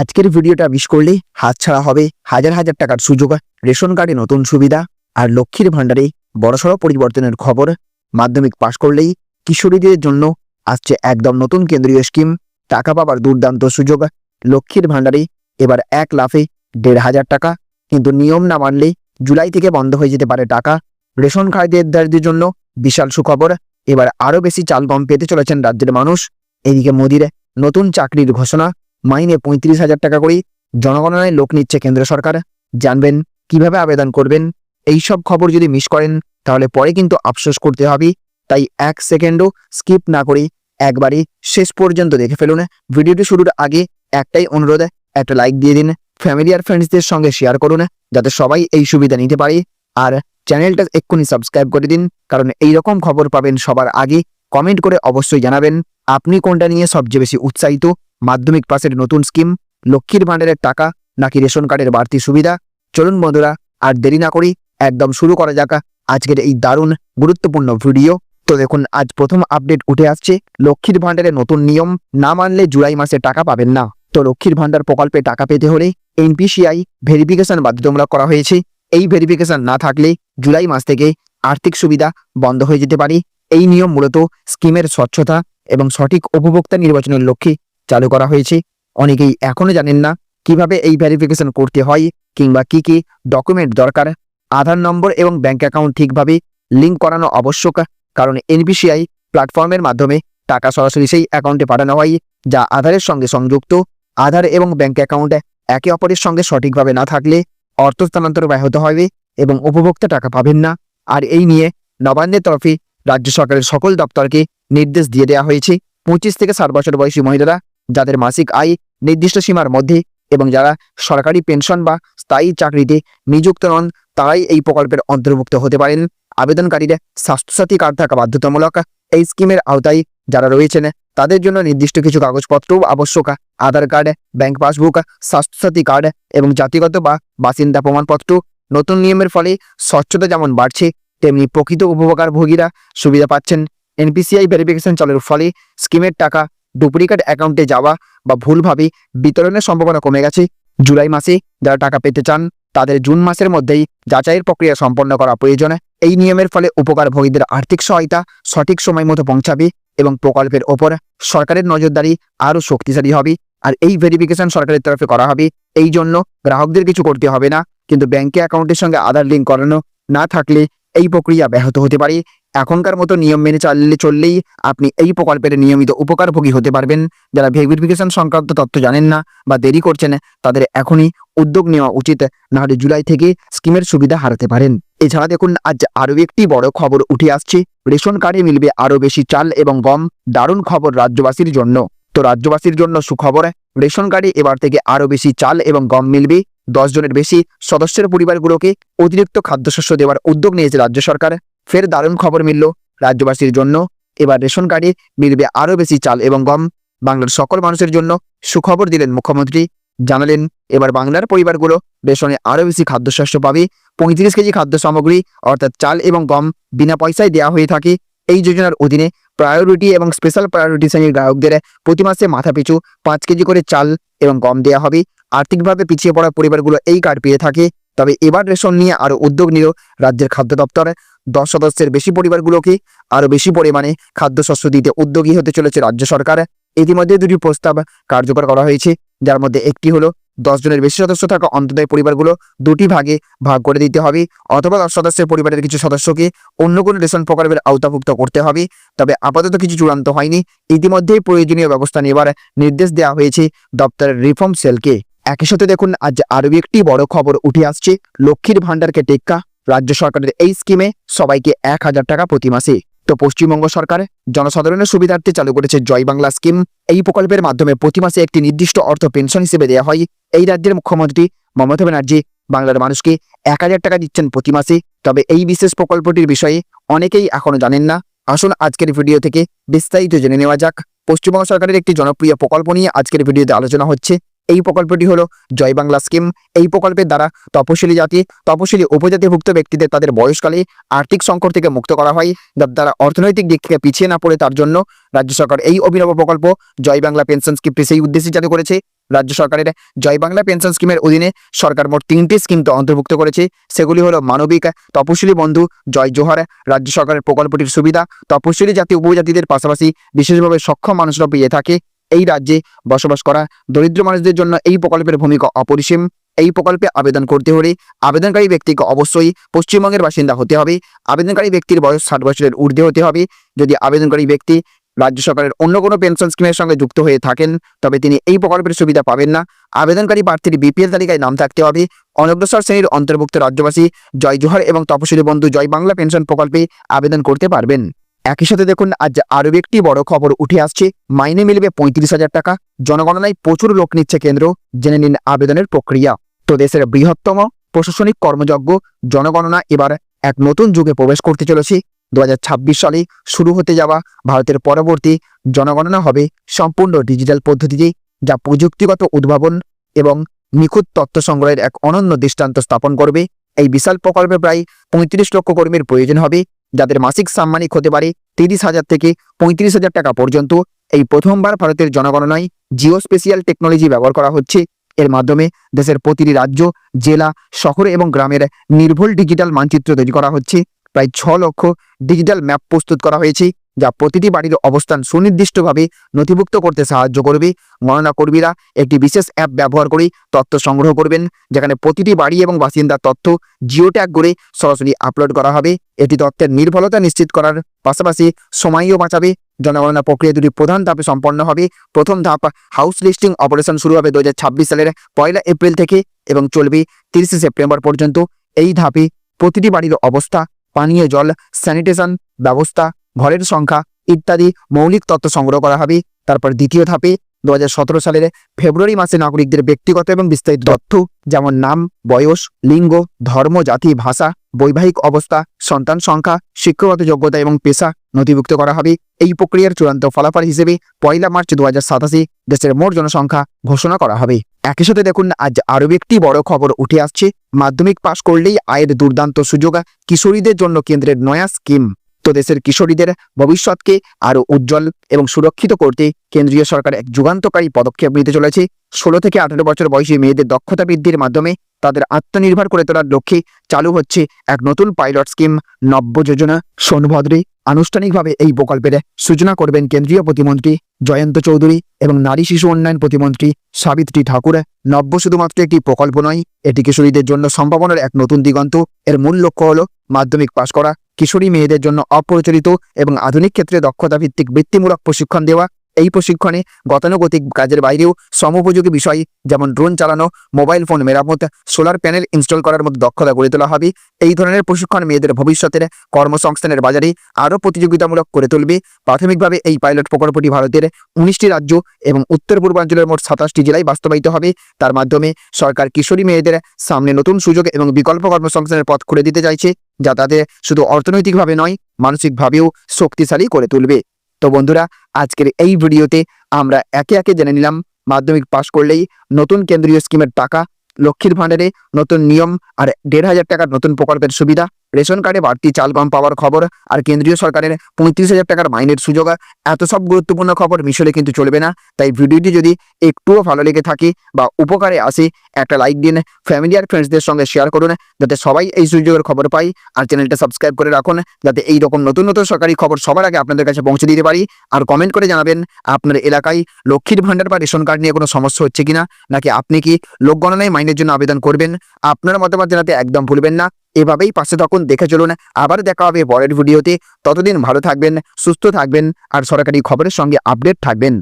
আজকের ভিডিওটা মিস করলে হাতছাড়া হবে হাজার হাজার টাকার সুযোগ, রেশন কার্ডে নতুন সুবিধা আর লক্ষ্মীর ভাণ্ডারে বড়সড় পরিবর্তনের খবর। মাধ্যমিক পাশ করলেই কিশোরীদের জন্য আসছে একদম নতুন কেন্দ্রীয় স্কিম টাকা পাবার দুর্দান্ত সুযোগ, লক্ষ্মীর ভাণ্ডারে এবার এক লাফে দেড় হাজার টাকা। কিন্তু নিয়ম না মানলে জুলাই থেকে বন্ধ হয়ে যেতে পারে টাকা। রেশন কার্ডের জন্য বিশাল সুখবর, এবার আরও বেশি চাল গম পেতে চলেছেন রাজ্যের মানুষ। এদিকে মোদির নতুন চাকরির ঘোষণা মাইনে পঁয়ত্রিশ হাজার টাকা করে জনগণনায় লোক নিচ্ছে কেন্দ্র সরকার। জানবেন, কীভাবে আবেদন করবেন? এই সব খবর যদি মিস করেন, তাহলে পরে কিন্তু আফসোস করতে হবে। তাই এক সেকেন্ডও স্কিপ না করে একবারই শেষ পর্যন্ত দেখে ফেলুন। ভিডিওটি শুরুর আগে একটাই অনুরোধ, একটা লাইক দিয়ে দিন। ফ্যামিলি আর ফ্রেন্ডসদের সঙ্গে শেয়ার করুন, যাতে সবাই এই সুবিধা নিতে পারে। আর চ্যানেলটা এক্ষুনি সাবস্ক্রাইব করে দিন, কারণ এই রকম খবর পাবেন সবার আগে। কমেন্ট করে অবশ্যই জানাবেন। আপনি কোনটা নিয়ে সবচেয়ে বেশি উৎসাহিত? মাধ্যমিক পাসের নতুন স্কিম? লক্ষ্মীর ভাণ্ডারের টাকা? নাকি রেশন কার্ডের বাড়তি সুবিধা? চলুন বন্ধুরা, আর দেরি না করি, একদম শুরু করা যাক। আজকের এই দারুণ, গুরুত্বপূর্ণ ভিডিও। তো দেখুন, আজ প্রথম আপডেট উঠে আসছে, লক্ষ্মীর ভাণ্ডারের নতুন নিয়ম না মানলে জুলাই মাসে টাকা পাবেন না। তো লক্ষ্মীর ভাণ্ডার প্রকল্পে টাকা পেতে হলে এনপিসিআই ভেরিফিকেশন বাধ্যতামূলক করা হয়েছে। এই ভেরিফিকেশন না থাকলে জুলাই মাস থেকে আর্থিক সুবিধা বন্ধ হয়ে যেতে পারে। এই নিয়ম মূলত স্কিমের স্বচ্ছতা এবং সঠিক উপভোক্তা নির্বাচনের লক্ষ্যে চালু করা হয়েছে। অনেকেই এখনও জানেন না কীভাবে এই ভেরিফিকেশন করতে হয় কিংবা কি কি ডকুমেন্ট দরকার। আধার নম্বর এবং ব্যাঙ্ক অ্যাকাউন্ট ঠিকভাবে লিঙ্ক করানো আবশ্যক, কারণ এনপিসিআই প্ল্যাটফর্মের মাধ্যমে টাকা সরাসরি সেই অ্যাকাউন্টে পাঠানো হয়, যা আধারের সঙ্গে সংযুক্ত। আধার এবং ব্যাঙ্ক অ্যাকাউন্ট একে অপরের সঙ্গে সঠিকভাবে না থাকলে অর্থ স্থানান্তর ব্যাহত হবে এবং উপভোক্তা টাকা পাবেন না। আর এই নিয়ে নবান্নের তরফে রাজ্য সরকারের সকল দপ্তরকে নির্দেশ দিয়ে দেওয়া হয়েছে। পঁচিশ থেকে ষাট বছর বয়সী মহিলারা যাদের মাসিক আয় নির্দিষ্ট সীমার মধ্যে এবং যারা সরকারি পেনশন বা স্থায়ী চাকরিতে নিযুক্ত নন, তারাই এই প্রকল্পের অন্তর্ভুক্ত হতে পারেন। আবেদনকারীরা স্বাস্থ্যসাথী কার্ড থাকা বাধ্যতামূলক এই স্কিমের আওতায় যারা রয়েছেন, তাদের জন্য নির্দিষ্ট কিছু কাগজপত্রও আবশ্যক Aadhaar card, bank passbook, Swasthya Sathi card এবং জাতিগত বা বাসিন্দা প্রমাণপত্র। নতুন নিয়মের ফলে স্বচ্ছতা যেমন বাড়ছে, তেমনি প্রকৃত উপভোগারভোগীরা সুবিধা পাচ্ছেন। এনপিসিআই ভেরিফিকেশন চালুর ফলে স্কিমের টাকা ডুপ্লিকেট অ্যাকাউন্টে যাওয়া বা ভুলভাবে বিতরণের সম্ভাবনা কমে গেছে। জুলাই মাসে যারা টাকা পেতে চান, তাদের জুন মাসের মধ্যেই যাচাইয়ের প্রক্রিয়া সম্পন্ন করা প্রয়োজন। এই নিয়মের ফলে উপকারভোগীদের আর্থিক সহায়তা সঠিক সময় মতো পৌঁছাবে এবং প্রকল্পের ওপর সরকারের নজরদারি আরও শক্তিশালী হবে। আর এই ভেরিফিকেশন সরকারের তরফে করা হবে, এই জন্য গ্রাহকদের কিছু করতে হবে না। কিন্তু ব্যাংকে অ্যাকাউন্টের সঙ্গে আধার লিঙ্ক করানো না থাকলে এই প্রক্রিয়া ব্যাহত হতে পারে। এখনকার মতো নিয়ম মেনে চাললে চললেই আপনি এই প্রকল্পের নিয়মিত উপকারভোগী হতে পারবেন। যারা ভেরিফিকেশন সংক্রান্ত তথ্য জানেন না বা দেরি করছেন, তাদের এখনই উদ্যোগ নেওয়া উচিত। নাহলে জুলাই থেকে স্কিমের সুবিধা হারাতে পারেন। এছাড়া দেখুন, আজ আরও একটি বড় খবর উঠে আসছে। রেশন কার্ডে মিলবে আরও বেশি চাল এবং গম। দারুণ খবর রাজ্যবাসীর জন্য। তো রাজ্যবাসীর জন্য সুখবর, রেশন কার্ডে এবার থেকে আরও বেশি চাল এবং গম মিলবে। দশ জনের বেশি সদস্যের পরিবারগুলোকে অতিরিক্ত খাদ্যশস্য দেওয়ার উদ্যোগ নিয়েছে রাজ্য সরকার। ফের দারুণ খবর মিলল রাজ্যবাসীর জন্য। এবার রেশন কার্ডে মিলবে আরও বেশি চাল এবং গম। বাংলার সকল মানুষের জন্য সুখবর দিলেন মুখ্যমন্ত্রী। জানালেন, এবার বাংলার পরিবারগুলো রেশনে আরও বেশি খাদ্যশস্য পাবে। পঁয়ত্রিশ কেজি খাদ্য সামগ্রী, অর্থাৎ চাল এবং গম, বিনা পয়সায় দেওয়া হয়ে থাকে। এই যোজনার অধীনে প্রায়োরিটি এবং স্পেশাল প্রায়োরিটি শ্রেণির গ্রাহকদের প্রতি মাসে মাথাপিছু পাঁচ কেজি করে চাল এবং গম দেওয়া হবে। আর্থিকভাবে পিছিয়ে পড়া পরিবারগুলো এই কার্ড পেয়ে থাকে। তবে এবার রেশন নিয়ে আরও উদ্যোগ নিল রাজ্যের খাদ্য দপ্তর। দশ সদস্যের বেশি পরিবারগুলোকে আরও বেশি পরিমাণে খাদ্যশস্য দিতে উদ্যোগী হতে চলেছে রাজ্য সরকার। ইতিমধ্যে দুটি প্রস্তাব কার্যকর করা হয়েছে, যার মধ্যে একটি হলো, দশ জনের বেশি সদস্য থাকা অন্তদায় পরিবারগুলো দুটি ভাগে ভাগ করে দিতে হবে, অথবা দশ সদস্যের পরিবারের কিছু সদস্যকে অন্য কোনো রেশন প্রকল্পের আওতাভুক্ত করতে হবে। তবে আপাতত কিছু চূড়ান্ত হয়নি। ইতিমধ্যেই প্রয়োজনীয় ব্যবস্থা নেবার নির্দেশ দেওয়া হয়েছে দপ্তরের রিফর্ম সেলকে। একই সাথে দেখুন, আজ আরও একটি বড় খবর উঠে আসছে। লক্ষ্মীর ভাণ্ডারকে টেক্কা, রাজ্য সরকারের এই স্কিমে সবাইকে এক হাজার টাকা প্রতি মাসে। তো পশ্চিমবঙ্গ সরকার, জনসাধারণের সুবিধার্থে চালু করেছে জয় বাংলা স্কিম। এই প্রকল্পের মাধ্যমে প্রতি মাসে একটি নির্দিষ্ট অর্থ পেনশন হিসেবে দেওয়া হয়। এই রাজ্যের মুখ্যমন্ত্রী মমতা ব্যানার্জি বাংলার মানুষকে এক হাজার টাকা দিচ্ছেন প্রতি মাসে। তবে এই বিশেষ প্রকল্পটির বিষয়ে অনেকেই এখনও জানেন না। আসুন আজকের ভিডিও থেকে বিস্তারিত জেনে নেওয়া যাক। পশ্চিমবঙ্গ সরকারের একটি জনপ্রিয় প্রকল্প নিয়ে আজকের ভিডিওতে আলোচনা হচ্ছে। এই প্রকল্পটি হলো জয় বাংলা স্কিম। এই প্রকল্পের দ্বারা তপশিলি জাতি, তপশিলি উপজাতিভুক্ত ব্যক্তিদের তাদের বয়সকালে আর্থিক সংকট থেকে মুক্ত করা হয়। যার দ্বারা অর্থনৈতিক দিক থেকে পিছিয়ে না পড়ে তার জন্য রাজ্য সরকার এই অভিনব প্রকল্প জয় বাংলা পেনশন স্কিমটি সেই উদ্দেশ্যে চালু করেছে। রাজ্য সরকারের জয় বাংলা পেনশন স্কিমের অধীনে সরকার মোট তিনটি স্কিম তো অন্তর্ভুক্ত করেছে। সেগুলি হলো মানবিক, তপশিলি বন্ধু, জয় জোহার, রাজ্য সরকারের প্রকল্পটির সুবিধা, তপশিলি জাতি, উপজাতিদের পাশাপাশি বিশেষভাবে সক্ষম মানুষরা পেয়ে থাকে। এই রাজ্যে বসবাস করা দরিদ্র মানুষদের জন্য এই প্রকল্পের ভূমিকা অপরিসীম। এই প্রকল্পে আবেদন করতে হলে আবেদনকারী ব্যক্তিকে অবশ্যই পশ্চিমবঙ্গের বাসিন্দা হতে হবে। আবেদনকারী ব্যক্তির বয়স ষাট বছরের ঊর্ধ্বে হতে হবে। যদি আবেদনকারী ব্যক্তি রাজ্য সরকারের অন্য কোনো পেনশন স্কিমের সঙ্গে যুক্ত হয়ে থাকেন, তবে তিনি এই প্রকল্পের সুবিধা পাবেন না। আবেদনকারী প্রার্থীর বিপিএল তালিকায় নাম থাকতে হবে। অনগ্রসর শ্রেণির অন্তর্ভুক্ত রাজ্যবাসী জয় জোহর এবং তপশিলি বন্ধু জয় বাংলা পেনশন প্রকল্পে আবেদন করতে পারবেন। একই সাথে দেখুন, আজ আরও একটি বড় খবর উঠে আসছে। মাইনে মিলবে পঁয়ত্রিশ হাজার টাকা। জনগণনায় প্রচুর লোক নিচ্ছে কেন্দ্র। জেনে নিন আবেদনের প্রক্রিয়া। তো দেশের বৃহত্তম প্রশাসনিক কর্মযজ্ঞ জনগণনা এবার এক নতুন যুগে প্রবেশ করতে চলেছে। দু হাজার ছাব্বিশ সালে শুরু হতে যাওয়া ভারতের পরবর্তী জনগণনা হবে সম্পূর্ণ ডিজিটাল পদ্ধতিতে যা প্রযুক্তিগত উদ্ভাবন এবং নিখুঁত তথ্য সংগ্রহের এক অনন্য দৃষ্টান্ত স্থাপন করবে। এই বিশাল প্রকল্পে প্রায় পঁয়ত্রিশ লক্ষ কর্মীর প্রয়োজন হবে। যাদের মাসিক সাম্মানিক হতে পারে তিরিশ হাজার থেকে পঁয়ত্রিশ হাজার টাকা পর্যন্ত। এই প্রথমবার ভারতের জনগণনায় জিও স্পেশিয়াল টেকনোলজি ব্যবহার করা হচ্ছে। এর মাধ্যমে দেশের প্রতিটি রাজ্য, জেলা, শহর এবং গ্রামের নির্ভুল ডিজিটাল মানচিত্র তৈরি করা হচ্ছে। প্রায় ছ লক্ষ ডিজিটাল ম্যাপ প্রস্তুত করা হয়েছে। যা প্রতিটি বাড়ির অবস্থান সুনির্দিষ্টভাবে নথিভুক্ত করতে সাহায্য করবে। গণনা কর্মীরা একটি বিশেষ অ্যাপ ব্যবহার করে তথ্য সংগ্রহ করবেন, যেখানে প্রতিটি বাড়ি এবং বাসিন্দার তথ্য জিও ট্যাগ করে সরাসরি আপলোড করা হবে। এটি তথ্যের নির্ভুলতা নিশ্চিত করার পাশাপাশি সময়ও বাঁচাবে। জনগণনা প্রক্রিয়া দুটি প্রধান ধাপে সম্পন্ন হবে। প্রথম ধাপ হাউস লিস্টিং অপারেশন শুরু হবে দু হাজার ছাব্বিশ সালের পয়লা এপ্রিল থেকে এবং চলবে তিরিশে সেপ্টেম্বর পর্যন্ত। এই ধাপে প্রতিটি বাড়ির অবস্থা, পানীয় জল স্যানিটেশন ব্যবস্থা ঘরের সংখ্যা ইত্যাদি মৌলিক তথ্য সংগ্রহ করা হবে। তারপর দ্বিতীয় ধাপে দু হাজার সতেরো সালের ফেব্রুয়ারি মাসে নাগরিকদের ব্যক্তিগত এবং বিস্তারিত তথ্য, যেমন নাম, বয়স, লিঙ্গ, ধর্ম, জাতি, ভাষা, বৈবাহিক অবস্থা, সন্তান সংখ্যা, শিক্ষাগত যোগ্যতা এবং পেশা নথিভুক্ত করা হবে। এই প্রক্রিয়ার চূড়ান্ত ফলাফল হিসেবে পয়লা মার্চ দু দেশের মোট জনসংখ্যা ঘোষণা করা হবে। একই সাথে দেখুন, আজ আরও একটি বড় খবর উঠে আসছে। মাধ্যমিক পাশ করলেই আয়ের দুর্দান্ত সুযোগ, কিশোরীদের জন্য কেন্দ্রের নয়া স্কিম। তো দেশের কিশোরীদের ভবিষ্যৎকে আরও উজ্জ্বল এবং সুরক্ষিত করতে কেন্দ্রীয় সরকার এক যুগান্তকারী পদক্ষেপ নিতে চলেছে। ষোলো থেকে আঠারো বছর বয়সী মেয়েদের দক্ষতা বৃদ্ধির মাধ্যমে তাদের আত্মনির্ভর করে তোলার লক্ষ্যে চালু হচ্ছে এক নতুন পাইলট স্কিম নব্য যোজনা। সোনভদ্রে আনুষ্ঠানিকভাবে এই প্রকল্পের সূচনা করবেন কেন্দ্রীয় প্রতিমন্ত্রী জয়ন্ত চৌধুরী এবং নারী শিশু উন্নয়ন প্রতিমন্ত্রী সাবিত্রী ঠাকুর। নব্য শুধুমাত্র একটি প্রকল্প নয়, এটি কিশোরীদের জন্য সম্ভাবনার এক নতুন দিগন্ত। এর মূল লক্ষ্য হল মাধ্যমিক পাশ করা, কিশোরী মেয়েদের জন্য অপ্রচলিত এবং আধুনিক ক্ষেত্রে দক্ষতা ভিত্তিক বৃত্তিমূলক প্রশিক্ষণ দেওয়া এই প্রশিক্ষণে গতানুগতিক কাজের বাইরেও সমোপযোগী বিষয় যেমন ড্রোন চালানো মোবাইল ফোন মেরামত সোলার প্যানেল ইনস্টল করার মতো দক্ষতা গড়ে তোলা হবে। এই ধরনের প্রশিক্ষণ মেয়েদের ভবিষ্যতের কর্মসংস্থানের বাজারে আরও প্রতিযোগিতামূলক করে তুলবে। প্রাথমিকভাবে এই পাইলট প্রকল্পটি ভারতের উনিশটি রাজ্য এবং উত্তর পূর্বাঞ্চলের মোট সাতাশটি জেলায় বাস্তবায়িত হবে। তার মাধ্যমে সরকার কিশোরী মেয়েদের সামনে নতুন সুযোগ এবং বিকল্প কর্মসংস্থানের পথ খুলে দিতে চাইছে, যা তাদের শুধু অর্থনৈতিকভাবে নয়, মানসিকভাবেও শক্তিশালী করে তুলবে। তো বন্ধুরা, আজকের এই ভিডিওতে আমরা একে একে জেনে নিলাম মাধ্যমিক পাশ করলেই নতুন কেন্দ্রীয় স্কিমের টাকা, লক্ষ্মীর ভাণ্ডারে নতুন নিয়ম আর দেড় হাজার টাকার নতুন প্রকল্পের সুবিধা। রেশন কার্ডে বাড়তি চাল পাম্প পাওয়ার খবর আর কেন্দ্রীয় সরকারের পঁয়ত্রিশ হাজার টাকার মাইনের সুযোগ এত সব গুরুত্বপূর্ণ খবর মিশলে কিন্তু চলবে না। তাই ভিডিওটি যদি একটুও ভালো লেগে থাকে বা উপকারে আসে, একটা লাইক দিন ফ্যামিলি আর ফ্রেন্ডসদের সঙ্গে শেয়ার করুন, যাতে সবাই এই সুযোগের খবর পাই আর চ্যানেলটা সাবস্ক্রাইব করে রাখুন, যাতে এই রকম নতুন নতুন সরকারি খবর সবার আগে আপনাদের কাছে পৌঁছে দিতে পারি। আর কমেন্ট করে জানাবেন, আপনার এলাকায় লক্ষ্মীর ভাণ্ডার বা রেশন কার্ড নিয়ে কোনো সমস্যা হচ্ছে কিনা? নাকি আপনি কি লোক গণনায় মাইনের জন্য আবেদন করবেন? আপনার মতামত জানাতে একদম ভুলবেন না। এভাবেই পাশে তখন দেখে চলুন, আবার দেখা হবে পরের ভিডিওতে ততদিন ভালো থাকবেন, সুস্থ থাকবেন, আর সরকারি খবরের সঙ্গে আপডেট থাকবেন।